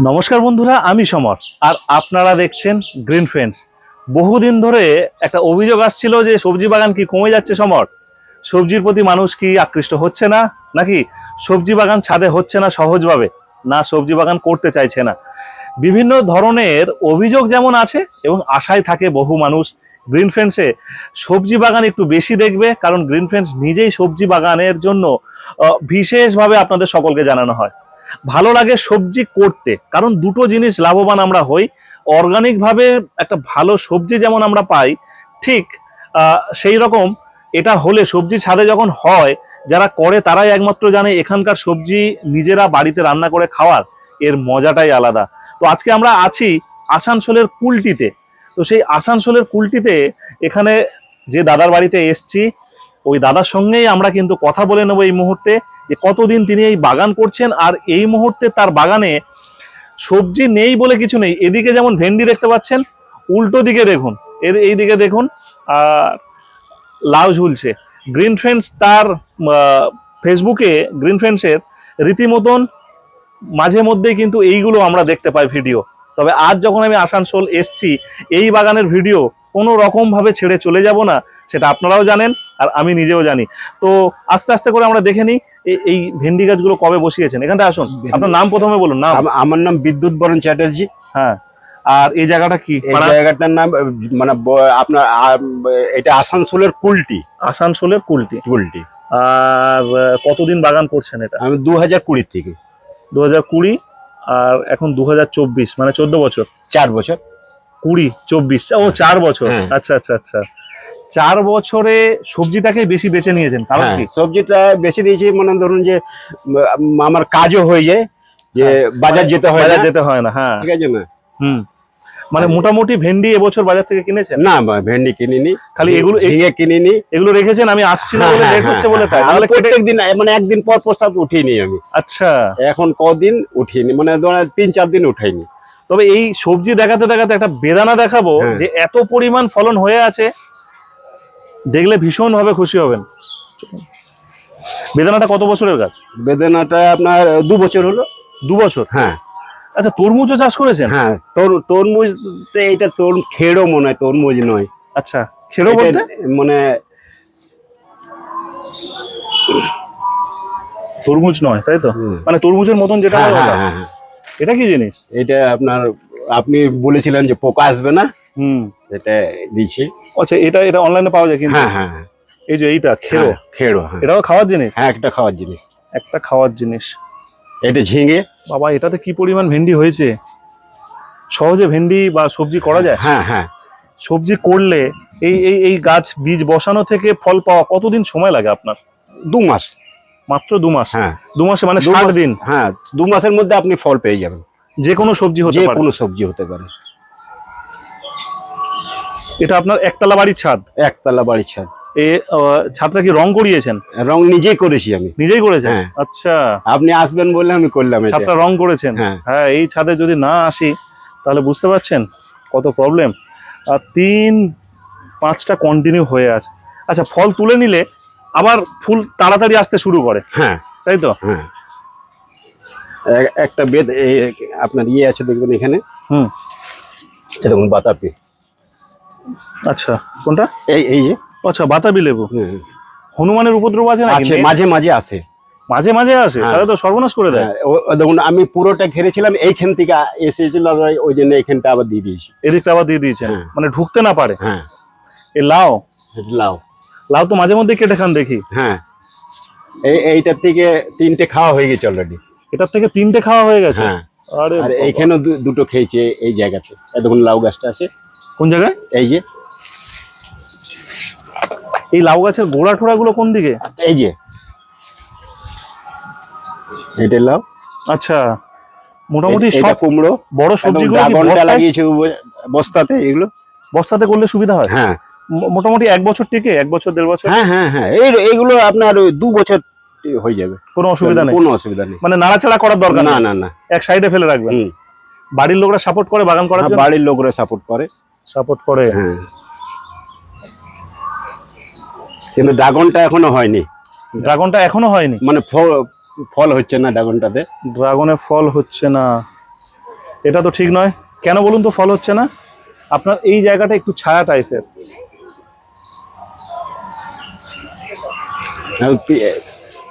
নমস্কার বন্ধুরা, আমি সমর। আর আপনারা দেখছেন গ্রিন ফ্রেন্ডস বহুদিন ধরে একটা অভিযোগ আসছিল যে সবজি বাগান কি কমে যাচ্ছে সমর? সবজির প্রতি মানুষ কি আকৃষ্ট হচ্ছে না? নাকি সবজি বাগান ছাদে হচ্ছে না সহজভাবে? না, সবজি বাগান করতে চাইছে না। বিভিন্ন ধরনের অভিযোগ যেমন আছে এবং আশায় থাকে বহু মানুষ গ্রিন ফ্রেন্ডসে সবজি বাগান একটু বেশি দেখবে, কারণ গ্রিন ফ্রেন্ডস নিজেই সবজি বাগানের জন্য বিশেষভাবে আপনাদের সকলকে জানানো হয়। ভালো লাগে সবজি করতে। কারণ দুটো জিনিস লাভবান আমরা হই। অর্গানিক ভাবে একটা ভালো সবজি যেমন আমরা পাই, ঠিক সেই রকম এটা হলে সবজি ছাদে যখন হয়, যারা করে তারাই একমাত্র জানে এখানকার সবজি নিজেরা বাড়িতে রান্না করে খাওয়ার। এর মজাটাই আলাদা। তো আজকে আমরা আছি আসানসোলের কুলটিতে। তো সেই আসানসোলের কুলটিতে এখানে যে দাদার বাড়িতে এসছি ওই দাদার সঙ্গেই আমরা কিন্তু কথা বলে নেব এই মুহূর্তে যে কতদিন তিনি এই বাগান করছেন আর এই মুহূর্তে তার বাগানে সবজি নেই বলে কিছু নেই। এদিকে যেমন ভেন্ডি দেখতে পাচ্ছেন, উল্টো দিকে দেখুন, এর এই দিকে দেখুন, আর লাউ ঝুলছে। গ্রিন ফ্রেন্ডস তার ফেসবুকে গ্রিন ফ্রেন্ডসের রীতিমতন মাঝে মধ্যেই কিন্তু এইগুলো আমরা দেখতে পাই ভিডিও। তবে আজ যখন আমি আসানসোল এসছি, এই বাগানের ভিডিও কোনো রকম ভাবে ছেড়ে চলে যাব না। সেটা আপনারাও জানেন আর আমি নিজেও জানি। তো আস্তে আস্তে করে আমরা দেখে নিই এই ভেন্ডি গাছগুলো কবে বসিয়েছেন। এখানটা আসুন। আপনার নাম প্রথমে বলুন নাম। আমার নাম বিদ্যুৎ বরণ চ্যাটার্জি। হ্যাঁ। আর এই জায়গাটা কি? এই জায়গাটার নাম মানে আপনার এটা আসানসোলের কুলটি। আসানসোলের কুলটি। কুলটি। আর কতদিন বাগান করছেন এটা? আমি দু হাজার কুড়ি থেকে। দু হাজার কুড়ি আর এখন দু হাজার চব্বিশ মানে চোদ্দ বছর। চার বছর। কুড়ি চব্বিশ ও চার বছর। হ্যাঁ। আচ্ছা আচ্ছা আচ্ছা। চার বছরে সবজিটাকে বেশি বেছে নিয়েছেন কারণ হ্যাঁ, কি? সবজিটা বেশি দিয়েছি মানে ধরুন যে আমার কাজও হয়ে যায় যে হ্যাঁ, বাজার যেতে হয় বাজার যেতে হয় না হ্যাঁ। ঠিক আছে না? হুম। মানে মোটামুটি ভেন্ডি এবছর বাজার থেকে কিনেছেন? না ভেন্ডি কিনিনি খালি এগুলো ঝিঙে কিনিনি। এগুলো রেখেছেন আমি আসছি না হ্যাঁ, বলে লেট হচ্ছে বলে তাই হ্যাঁ, নাহলে প্রত্যেক দিন মানে একদিন পর প্রস্তাব উঠিনি আমি। আচ্ছা। এখন কদিন উঠিনি মানে তিন চার দিন উঠাইনি। তবে এই সবজি দেখাতে দেখাতে একটা বেদানা দেখাবো। যে এত পরিমাণ ফলন হয়ে আছে দেখলে ভীষণ ভাবে খুশি হবেন। বেদানাটা কত বছরের গাছ? বেদনাটা আপনার দু বছর হলো। দু বছর? হ্যাঁ। আচ্ছা তরমুজও চাষ করেছেন? হ্যাঁ তোর তরমুজ এটা তোর খেড়ো মনে হয় তরমুজ নয়। আচ্ছা এটা বলতে? মানে তরমুজ নয় তাই তো? মানে তরমুজের মতন যেটা হ্যাঁ হ্যাঁ হ্যাঁ। এটা কি জিনিস? এটা আপনার আপনি বলেছিলেন যে পোকা আসবে না? হুম। সেটা দিয়েছি আচ্ছা এটা এটা অনলাইনে পাওয়া যায় কিন্তু? হ্যাঁ হ্যাঁ হ্যাঁ। এই যে এইটা খেরো? হ্যাঁ, খেড়ো হ্যাঁ। এটাও খাওয়ার জিনিস? হ্যাঁ একটা খাওয়ার জিনিস। একটা খাওয়ার জিনিস। এটা ঝিঙে। বাবা এটাতে কি পরিমাণ ভেন্ডি হয়েছে? সহজে ভেন্ডি বা সবজি করা যায়? হ্যাঁ হ্যাঁ। সবজি করলে এই এই এই গাছ বীজ বসানো থেকে ফল পাওয়া কতদিন সময় লাগে আপনার? দু মাস। মাত্র দু মাস? হ্যাঁ। দু মাসে মানে ষাট দিন? হ্যাঁ দু মাসের মধ্যে আপনি ফল পেয়ে যাবেন। যে কোনো সবজি হতে যে পারে। কোনো সবজি হতে পারে। এটা আপনার একতলা বাড়ির ছাদ? একতলা বাড়ির ছাদ। এ ছাদটা কি রং করিয়েছেন? রং নিজেই করেছি আমি। নিজেই করেছেন? হ্যাঁ। আচ্ছা। আপনি আসবেন বলে আমি করলাম ছাদটা রং করেছেন? হ্যাঁ। হ্যাঁ এই ছাদে যদি না আসি তাহলে বুঝতে পারছেন কত প্রবলেম আর তিন পাঁচটা কন্টিনিউ হয়ে আছে। আচ্ছা ফল তুলে নিলে আবার ফুল তাড়াতাড়ি আসতে শুরু করে। হ্যাঁ। তাই তো? হ্যাঁ। একটা বেদ আপনার ইয়ে আছে দেখবেন এখানে। হুম। এরকম বাতাপি। আচ্ছা কোনটা? এই এই যে। আচ্ছা বাতাবি লেবু। হনুমানের উপদ্রব আছে না আছে মাঝে মাঝে আসে মাঝে মাঝে আসে হ্যাঁ। তাহলে তো সর্বনাশ করে দেয়। হ্যাঁ, দেখুন আমি পুরোটা ঘিরেছিলাম এইখান থেকে এসেছিল ওই জন্য এইখানটা আবার দিয়ে দিয়েছি। এদিকটা আবার দিয়ে দিয়েছেন হ্যাঁ। মানে ঢুকতে না পারে? হ্যাঁ। এ লাও লাও লাউ তো মাঝে মধ্যে কেটে খান দেখি। হ্যাঁ। এই এইটার থেকে তিনটে খাওয়া হয়ে গেছে অলরেডি এটার থেকে তিনটে খাওয়া হয়ে গেছে? হ্যাঁ। আরে এইখানেও দুটো খেয়েছে এই জায়গাতে। দেখুন লাউ গাছটা আছে। কোন জায়গায়? এই যে। এই লাউ গাছের গোড়া ঠোড়া গুলো কোন দিকে? এই যে। এটা লাউ। আচ্ছা মোটামুটি সব কুমড়ো। বড় সবজিগুলো ড্রাগনটা বস্তায়- লাগিয়েছে বস্তাতে এগুলো। বস্তাতে করলে সুবিধা হয়? হ্যাঁ। মোটামুটি এক বছর টিকে? এক বছর দেড় বছর? হ্যাঁ হ্যাঁ হ্যাঁ। এই এইগুলো আপনার ওই দু বছর হয়ে যাবে। কোনো অসুবিধা নেই? কোনো অসুবিধা নেই। মানে নাড়াচাড়া করার দরকার না না না। এক সাইডে ফেলে রাখবেন? বাড়ির লোকরা সাপোর্ট করে বাগান করার হ্যাঁ, বাড়ির লোকরা সাপোর্ট করে। সাপোর্ট করে। হ্যাঁ। কিন্তু ড্রাগনটা এখনও হয়নি। ড্রাগনটা এখনও হয়নি। মানে ফল হচ্ছে না ড্রাগনটাতে? ড্রাগনে ফল হচ্ছে না। এটা তো ঠিক নয়। কেন বলুন তো ফল হচ্ছে না? আপনার এই জায়গাটা একটু ছায়া টাইপের পি-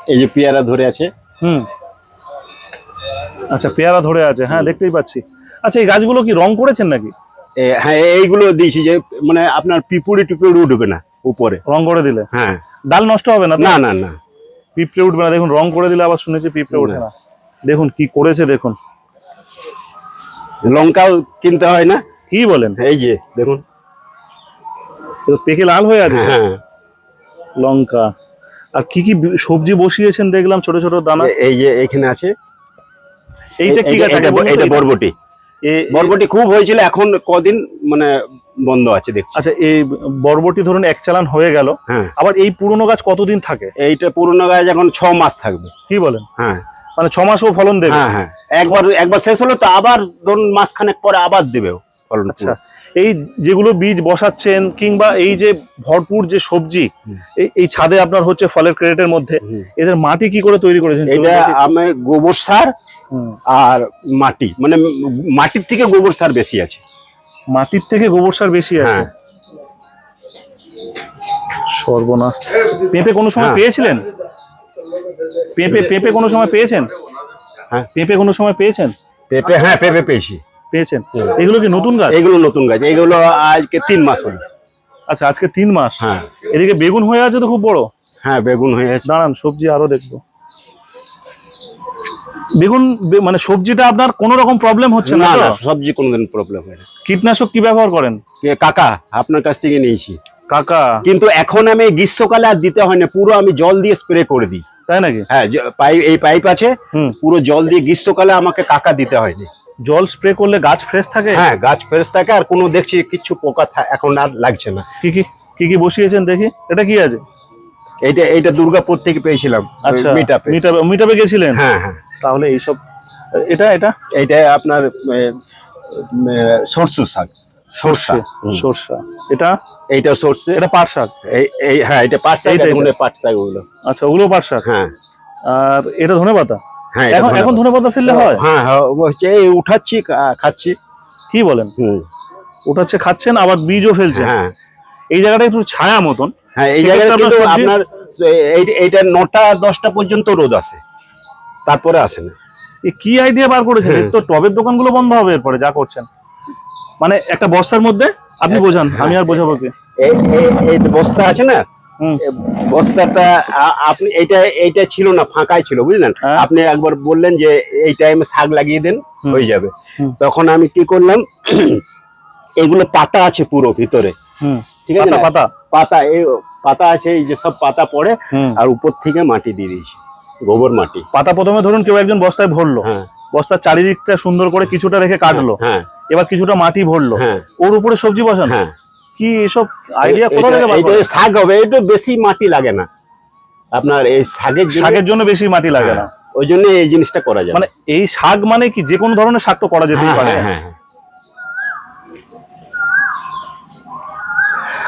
এই যে পেয়ারা ধরে আছে। হুম। আচ্ছা পেয়ারা ধরে আছে। হ্যাঁ দেখতেই পাচ্ছি। আচ্ছা এই গাছগুলো কি রং করেছেন নাকি? হ্যাঁ এইগুলো দিয়েছি যে মানে আপনার পিপুড়ি টিপুড়ি উঠবে না উপরে। রং করে দিলে? হ্যাঁ। ডাল নষ্ট হবে না না না না। পিঁপড়ে উঠবে না। দেখুন রং করে দিলে আবার শুনেছি পিঁপড়ে ওঠে না। দেখুন কি করেছে দেখুন। লঙ্কাও কিনতে হয় না? কি বলেন? এই যে দেখুন। তো পেকে লাল হয়ে আছে? হ্যাঁ। লঙ্কা। আর কি কি সবজি বসিয়েছেন দেখলাম ছোট ছোট দানা? এই যে এখানে আছে। এইটা কি গাছ? এটা? বরবটি। বরবটি খুব হয়েছিল এখন কদিন মানে বন্ধ আছে দেখছি। আচ্ছা এই বরবটি ধরুন এক চালান হয়ে গেল হ্যাঁ। আবার এই পুরনো গাছ কতদিন থাকে? এইটা পুরনো গাছ এখন ছ মাস থাকবে। কি বলেন? হ্যাঁ। মানে ছ মাসও ফলন দেবে? হ্যাঁ হ্যাঁ। একবার একবার শেষ হলো তো আবার ধরুন মাসখানেক পরে আবার দেবে ফলন আচ্ছা। এই যেগুলো বীজ বসাচ্ছেন কিংবা এই যে ভরপুর যে সবজি এই ছাদে আপনার হচ্ছে ফলের ক্রেটের মধ্যে এদের মাটি কি করে তৈরি করেছেন? এটা আমি গোবর সার আর মাটি মানে মাটির থেকে গোবর সার বেশি আছে। মাটির থেকে গোবর সার বেশি আছে? হ্যাঁ। সর্বনাশ। পেঁপে কোনো সময় হ্যাঁ। পেয়েছিলেন? পেঁপে পেঁপে কোনো সময় পেয়েছেন? হ্যাঁ। পেঁপে কোনো সময় পেয়েছেন? পেঁপে হ্যাঁ পেঁপে পেয়েছি। পেয়েছেন? এগুলো কি নতুন গাছ? এগুলো নতুন গাছ। এগুলো আজকে তিন মাস হলো। আচ্ছা আজকে তিন মাস? হ্যাঁ। এদিকে বেগুন হয়ে আছে তো খুব বড়? হ্যাঁ বেগুন হয়ে আছে। দাঁড়ান সবজি আরও দেখব। বেগুন মানে সবজিটা আপনার কোনো রকম প্রবলেম হচ্ছে না সবজি কোনোদিন প্রবলেম হয় না কীটনাশক কি ব্যবহার করেন? কাকা আপনার কাছ থেকে নিয়েছি। কাকা? কিন্তু এখন আমি গ্রীষ্মকালে আর দিতে হয় না পুরো আমি জল দিয়ে স্প্রে করে দিই। তাই নাকি? হ্যাঁ পাইপ এই পাইপ আছে পুরো জল দিয়ে গ্রীষ্মকালে আমাকে কাকা দিতে হয়নি। জল স্প্রে করলে গাছ ফ্রেশ থাকে? হ্যাঁ গাছ ফ্রেশ থাকে আর কোনো দেখছি কিছু পোকা এখন আর লাগছে না। কি কি কি কি বসিয়েছেন দেখি? এটা কি আছে? এইটা এইটা দুর্গাপুর থেকে পেয়েছিলাম আচ্ছা মিটাপে মিটাপে মিটাপে গেছিলেন? হ্যাঁ হ্যাঁ। তাহলে এইসব এটা এটা? এইটা আপনার সরষু শাক সরষা। সরষা এটা? এইটা সরষে। এটা পাট শাক? এই হ্যাঁ এটা পাট শাক পাট শাক ওগুলো। আচ্ছা ওগুলো পাট শাক? হ্যাঁ। আর এটা ধনে পাতা? হ্যাঁ এখন এখন ধনে পাতা ফেললে হয়? হ্যাঁ হ্যাঁ হচ্ছে এই উঠাচ্ছি খাচ্ছি। কি বলেন? ওটা খাচ্ছেন আবার বীজও ফেলছেন। হ্যাঁ। এই জায়গাটা একটু ছায়া মতন। হ্যাঁ এই জায়গায় কিন্তু আপনার এইটা নটা দশটা পর্যন্ত রোদ আছে। তারপরে আসে না। কি আইডিয়া বার করেছেন? হ্যাঁ। তো টবের দোকানগুলো বন্ধ হবে এরপরে যা করছেন। মানে একটা বস্তার মধ্যে আপনি বোঝান হ্যাঁ। আমি আর বোঝাবো কি? এই বস্তা আছে না বস্তাটা আপনি এইটা এইটা ছিল না ফাঁকাই ছিল বুঝলেন? হ্যাঁ। আপনি একবার বললেন যে এই টাইমে শাক লাগিয়ে দেন হয়ে যাবে। তখন আমি কি করলাম এগুলো পাতা আছে পুরো ভিতরে। ঠিক আছে পাতা পাতা? পাতা এই পাতা আছে এই যে সব পাতা পড়ে আর উপর থেকে মাটি দিয়ে দিয়েছি গোবর মাটি। পাতা প্রথমে ধরুন কেউ একজন বস্তায় ভরলো হ্যাঁ। বস্তার চারিদিকটা সুন্দর করে কিছুটা রেখে কাটলো হ্যাঁ। এবার কিছুটা মাটি ভরলো হ্যাঁ। ওর উপরে সবজি বসান? হ্যাঁ। কি এসব আইডিয়া কোথা থেকে এটা শাক হবে এটা বেশি মাটি লাগে না। আপনার এই শাকের জন্য- শাকের জন্য বেশি মাটি লাগে না। হ্যাঁ, ওই জন্য এই জিনিসটা করা যায়। মানে এই শাক মানে কি? যে কোনো ধরনের শাক তো করা যেতেই হ্যাঁ পারে। হ্যাঁ হ্যাঁ।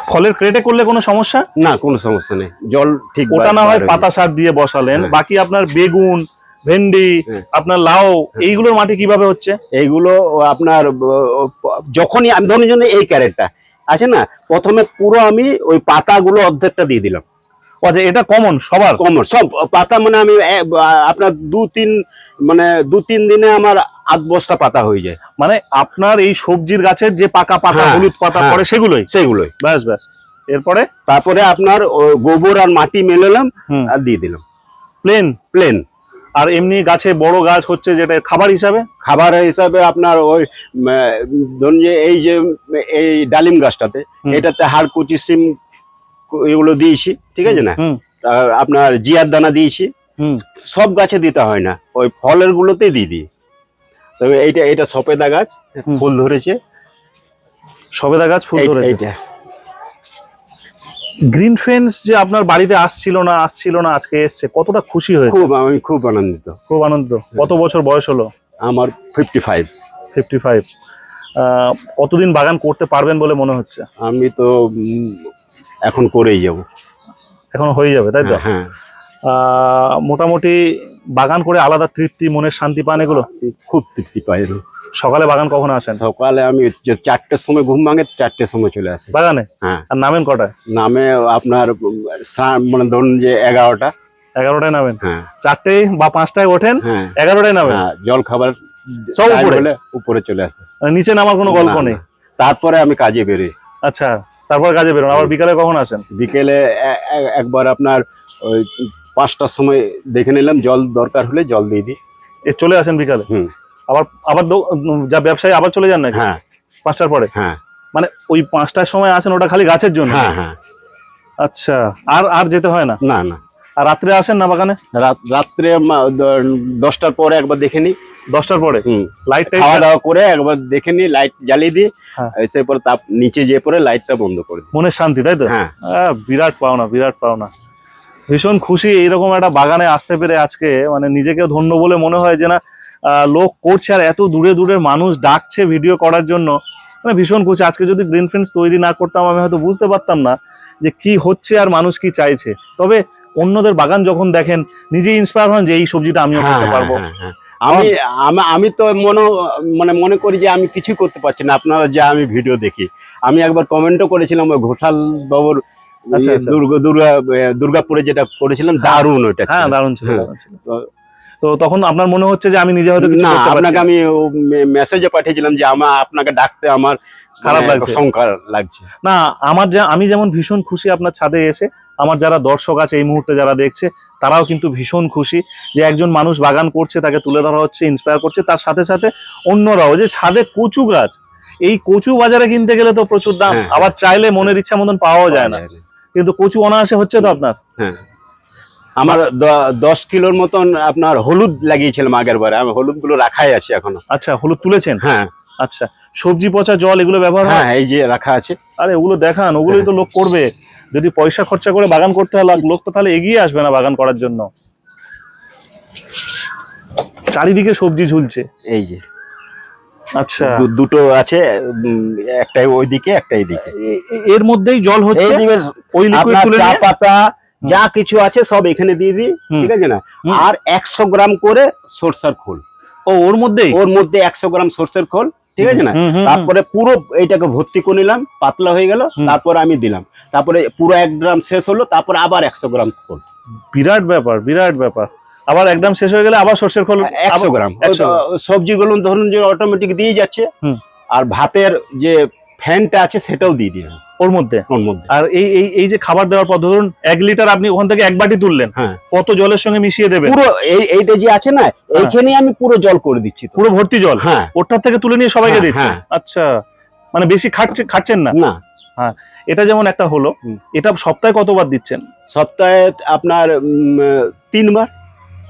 ফলের ক্রেটে করলে কোনো সমস্যা? না কোনো সমস্যা নেই। জল ঠিক ওটা না হয় পাতা সার দিয়ে বসালেন। বাকি আপনার বেগুন ভেন্ডি। আপনার লাউ এইগুলোর মাটি কীভাবে হচ্ছে? এইগুলো আপনার যখনই আমি ধরুন জন্য এই ক্যারেটটা আছে না? প্রথমে পুরো আমি ওই পাতাগুলো অর্ধেকটা দিয়ে দিলাম। আচ্ছা এটা কমন সবার? কমন সব পাতা মানে আমি আপনার দু তিন মানে দু তিন দিনে আমার আধ বস্তা পাতা হয়ে যায়। মানে আপনার এই সবজির গাছের যে পাকা পাতা হ্যাঁ, হলুদ পাতা হ্যাঁ। পড়ে সেগুলোই? সেগুলোই। ব্যাস ব্যাস। এরপরে? তারপরে আপনার গোবর আর মাটি মেলালাম আর দিয়ে দিলাম। প্লেন প্লেন আর এমনি গাছে বড় গাছ হচ্ছে যেটা খাবার হিসাবে? খাবার হিসাবে আপনার ওই ধরুন যে এই যে এই ডালিম গাছটাতে। এটাতে হাড়কুচি সিম এগুলো দিয়েছি ঠিক আছে না? আপনার জিয়ার দানা দিয়েছি। সব গাছে দিতে হয় না ওই ফলের গুলোতেই দিয়ে দিই। তবে এইটা এটা সপেদা গাছ ফুল ধরেছে। সবেদা গাছ ফুল ধরেছে? এইটা। গ্রিন ফ্রেন্ডস যে আপনার বাড়িতে আসছিল না আসছিল না আজকে এসছে কতটা খুশি হয়েছে? খুব আমি খুব আনন্দিত। খুব আনন্দ কত বছর বয়স হলো? আমার ফিফটি ফাইভ ফিফটি ফাইভ কতদিন বাগান করতে পারবেন বলে মনে হচ্ছে? আমি তো উম, এখন করেই যাব। এখন হয়ে যাবে তাই তো? হ্যাঁ আহ, মোটামুটি বাগান করে আলাদা তৃপ্তি মনের শান্তি পান এগুলো? খুব তৃপ্তি পাই। সকালে বাগান কখন আসেন? সকালে আমি চারটের সময় ঘুম ভাঙে চারটের সময় চলে আসি। বাগানে? হ্যাঁ। আর নামেন কটায়? নামে আপনার মানে ধরুন যে এগারোটা। এগারোটায় নামেন? হ্যাঁ। চারটে বা পাঁচটায় ওঠেন? হ্যাঁ। এগারোটায় নামেন? হ্যাঁ, জল খাবার সব উপরে? উপরে চলে আসে। মানে নিচে নামার কোনো গল্প নেই? তারপরে আমি কাজে বেরোই। আচ্ছা তারপর কাজে বেরোন। আবার বিকালে কখন আসেন? বিকেলে একবার আপনার ওই পাঁচটার সময় দেখে নিলাম জল দরকার হলে জল দিয়ে দিই। এ চলে আসেন বিকালে? হুম। আবার আবার যা ব্যবসায়ী আবার চলে যান নাকি? হ্যাঁ। পাঁচটার পরে? হ্যাঁ। মানে ওই পাঁচটার সময় আসেন ওটা খালি গাছের জন্য? হ্যাঁ হ্যাঁ। আচ্ছা আর আর যেতে হয় না? না না। আর রাত্রে আসেন না বাগানে? রাত- রাত্রে দশটার পরে একবার দেখে নিই। দশটার পরে? হুম। লাইট খাওয়া দাওয়া করে একবার দেখে নিই লাইট জ্বালিয়ে দিই। হ্যাঁ। এসে পরে তাপ নিচে যেয়ে পরে লাইটটা বন্ধ করে মনের শান্তি তাই তো? হ্যাঁ। বিরাট পাওনা বিরাট পাওনা। ভীষণ খুশি এইরকম একটা বাগানে আসতে পেরে আজকে। মানে নিজেকে ধন্য বলে মনে হয় যে না লোক করছে আর এত দূরে দূরের মানুষ ডাকছে ভিডিও করার জন্য। মানে ভীষণ খুশি। আজকে যদি গ্রিন ফ্রেন্ডস তৈরি না করতাম আমি হয়তো বুঝতে পারতাম না যে কি হচ্ছে আর মানুষ কি চাইছে। তবে অন্যদের বাগান যখন দেখেন নিজেই ইন্সপায়ার হন যে এই সবজিটা আমিও হ্যাঁ, করতে হ্যাঁ, পারব। হ্যাঁ। আমি আমি- তো মনে মানে মনে করি যে আমি কিছু করতে পারছি না। আপনারা যে আমি ভিডিও দেখি আমি একবার কমেন্টও করেছিলাম ওই ঘোষাল বাবুর। দুর্গা দুর্গা দুর্গাপুরে যেটা করেছিলাম দারুণ ওইটা হ্যাঁ ছিল। দারুণ ছিল হ্যাঁ। দারুণ ছিল তো তখন আপনার মনে হচ্ছে যে আমি নিজে হয়তো কিছু না করতে আপনাকে আমি মেসেজে পাঠিয়েছিলাম যে আমার আপনাকে ডাকতে আমার খারাপ মানে লাগছে। সংকার লাগছে না আমার যা আমি যেমন ভীষণ খুশি আপনার ছাদে এসে আমার যারা দর্শক আছে এই মুহূর্তে যারা দেখছে তারাও কিন্তু ভীষণ খুশি যে একজন মানুষ বাগান করছে তাকে তুলে ধরা হচ্ছে ইন্সপায়ার করছে তার সাথে সাথে অন্যরাও যে ছাদে কচু গাছ এই কচু বাজারে কিনতে গেলে তো প্রচুর দাম হ্যাঁ। আবার চাইলে মনের ইচ্ছা মতন পাওয়াও যায় না কিন্তু কচু অনায়াসে হচ্ছে তো আপনার? হ্যাঁ। আমার দশ কিলোর মতন আপনার হলুদ লাগিয়েছিলাম আগের বারে। আমি হলুদগুলো রাখাই আছে এখনও। আচ্ছা হলুদ তুলেছেন? হ্যাঁ। আচ্ছা সবজি পচা জল এগুলো ব্যবহার হ্যাঁ এই যে রাখা আছে। আরে ওগুলো দেখান ওগুলোই তো লোক করবে। যদি পয়সা খরচা করে বাগান করতে হয় লোক তো তাহলে এগিয়ে আসবে না বাগান করার জন্য। চারিদিকে সবজি ঝুলছে। এই যে। আচ্ছা। দুটো আছে উম, একটাই ওইদিকে একটা এইদিকে এর মধ্যেই জল হচ্ছে? ওই চা পাতা যা কিছু আছে সব এখানে দিয়ে দিই ঠিক আছে না? আর একশো গ্রাম করে সরষের খোল। ও ওর মধ্যেই? ওর মধ্যে একশো গ্রাম সরষের খোল ঠিক আছে না। তারপরে পুরো এটাকে ভর্তি করে নিলাম পাতলা হয়ে গেল। তারপরে আমি দিলাম। তারপরে পুরো এক গ্রাম শেষ হলো তারপরে আবার একশো গ্রাম খোল। বিরাট ব্যাপার বিরাট ব্যাপার। আবার একদম শেষ হয়ে গেলে আবার সর্ষের খোল একশো গ্রাম। ওই 100 গ্রাম। সবজিগুলো ধরুন যে অটোমেটিক দিয়ে যাচ্ছে আর ভাতের যে ফ্যানটা আছে সেটাও দিয়ে দিলাম ওর মধ্যে? ওর মধ্যে। আর এই এই এই যে খাবার দেওয়ার পর ধরুন এক লিটার আপনি ওখান থেকে এক বাটি তুললেন হ্যাঁ। কত জলের সঙ্গে মিশিয়ে দেবেন? পুরো এই এইটা যে আছে না এইখানে আমি পুরো জল করে দিচ্ছি পুরো ভর্তি জল? হ্যাঁ। ওটার থেকে তুলে নিয়ে সবাইকে হ্যাঁ, হ্যাঁ। আচ্ছা। মানে বেশি খাচ্ছে খাচ্ছেন না? না। হ্যাঁ। এটা যেমন একটা হলো। এটা সপ্তাহে কতবার দিচ্ছেন? সপ্তাহে আপনার তিনবার।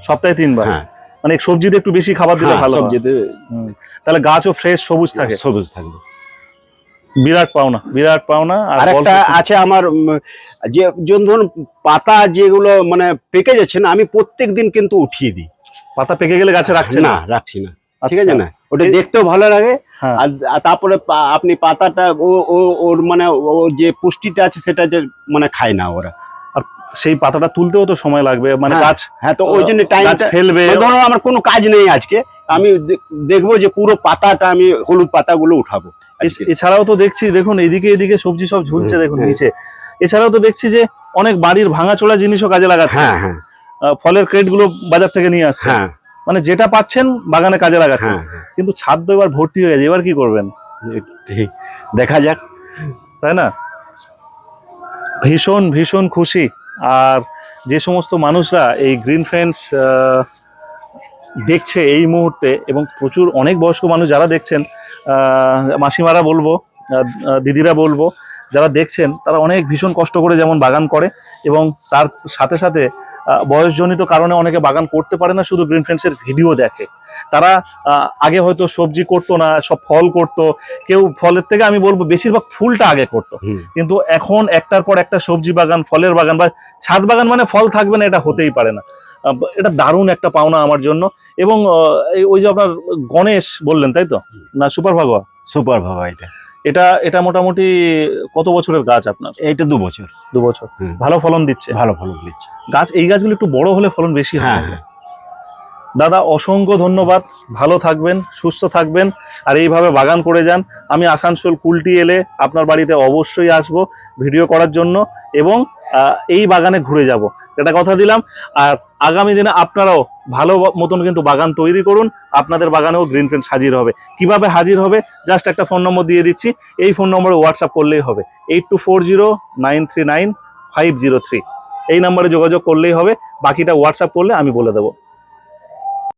সপ্তাহে তিনবার। হ্যাঁ। মানে সবজিতে একটু বেশি খাবার দিলে হ্যাঁ, ভালো সবজিতে। তাহলে গাছও ফ্রেশ সবুজ থাকে। সবুজ থাকবে। বিরাট পাওনা বিরাট পাওনা আর একটা আছে আমার যে যেমন ধরুন পাতা যেগুলো মানে পেকে যাচ্ছে না আমি প্রত্যেক দিন কিন্তু উঠিয়ে দিই। পাতা পেকে গেলে গাছে রাখছেন না? রাখছি না। ঠিক আচ্ছা। আছে না? ওটা দেখতেও ভালো লাগে। হ্যাঁ। আর তারপরে আপনি পাতাটা ও ও ওর মানে ও যে পুষ্টিটা আছে সেটা যে মানে খায় না ওরা। সেই পাতাটা তুলতেও তো সময় লাগবে মানে হ্যাঁ, গাছ হ্যাঁ তো ওই জন্য টাইম ফেলবে। ধরুন আমার কোনো কাজ নেই আজকে আমি দেখব যে পুরো পাতাটা আমি হলুদ পাতাগুলো উঠাবো এছাড়াও তো দেখছি দেখুন এদিকে এদিকে সবজি সব ঝুলছে দেখুন। নিচে। এছাড়াও তো দেখছি যে অনেক বাড়ির ভাঙাচোলা জিনিসও কাজে লাগাচ্ছে। হ্যাঁ হ্যাঁ। ফলের ক্রেটগুলো বাজার থেকে নিয়ে আসছে। হ্যাঁ। মানে যেটা পাচ্ছেন বাগানে কাজে লাগাচ্ছেন হ্যাঁ হ্যাঁ। কিন্তু ছাদ তো এবার ভর্তি হয়ে গেছে এবার কি করবেন? ঠিক। দেখা যাক। তাই না? ভীষণ ভীষণ খুশি। আর যে সমস্ত মানুষরা এই গ্রিন ফ্রেন্ডস দেখছে এই মুহূর্তে এবং প্রচুর অনেক বয়স্ক মানুষ যারা দেখছেন মাসিমারা বলব দিদিরা বলব, যারা দেখছেন, তারা অনেক ভীষণ কষ্ট করে যেমন বাগান করে এবং তার সাথে সাথে বয়সজনিত কারণে অনেকে বাগান করতে পারে না, শুধু গ্রিন ফ্রেন্ডসের ভিডিও দেখে। তারা আহ, আগে হয়তো সবজি করতো না সব ফল করতো। কেউ ফলের থেকে আমি বলব বেশিরভাগ ফুলটা আগে করতো। কিন্তু এখন একটার পর একটা সবজি বাগান ফলের বাগান বা ছাদ বাগান মানে ফল থাকবে না এটা হতেই পারে না। এটা দারুণ একটা পাওনা আমার জন্য। এবং ওই যে আপনার গণেশ বললেন তাই তো? না সুপার ভাগোয়া সুপার বাবা এটা। এটা এটা মোটামুটি কত বছরের গাছ আপনার? এইটা দু বছর। দু বছর। ভালো ফলন দিচ্ছে? ভালো ফলন দিচ্ছে। গাছ এই গাছগুলো একটু বড় হলে ফলন বেশি হ্যাঁ। দাদা, অসংখ্য ধন্যবাদ। ভালো থাকবেন, সুস্থ থাকবেন, আর এইভাবে বাগান করে যান। আমি আসানসোল কুলটি এলে আপনার বাড়িতে অবশ্যই আসব ভিডিও করার জন্য এবং এই বাগানে ঘুরে যাব। এটা কথা দিলাম, আর আগামী দিনে আপনারাও ভালো মতন কিন্তু বাগান তৈরি করুন। আপনাদের বাগানেও গ্রিন ফ্রেন্ডস হাজির হবে। কীভাবে হাজির হবে? জাস্ট একটা ফোন নম্বর দিয়ে দিচ্ছি। এই ফোন নম্বরে হোয়াটসঅ্যাপ করলেই হবে। Eight two four zero nine three nine five zero three. এই নাম্বারে যোগাযোগ করলেই হবে। বাকিটা হোয়াটসঅ্যাপ করলে আমি বলে দেবো।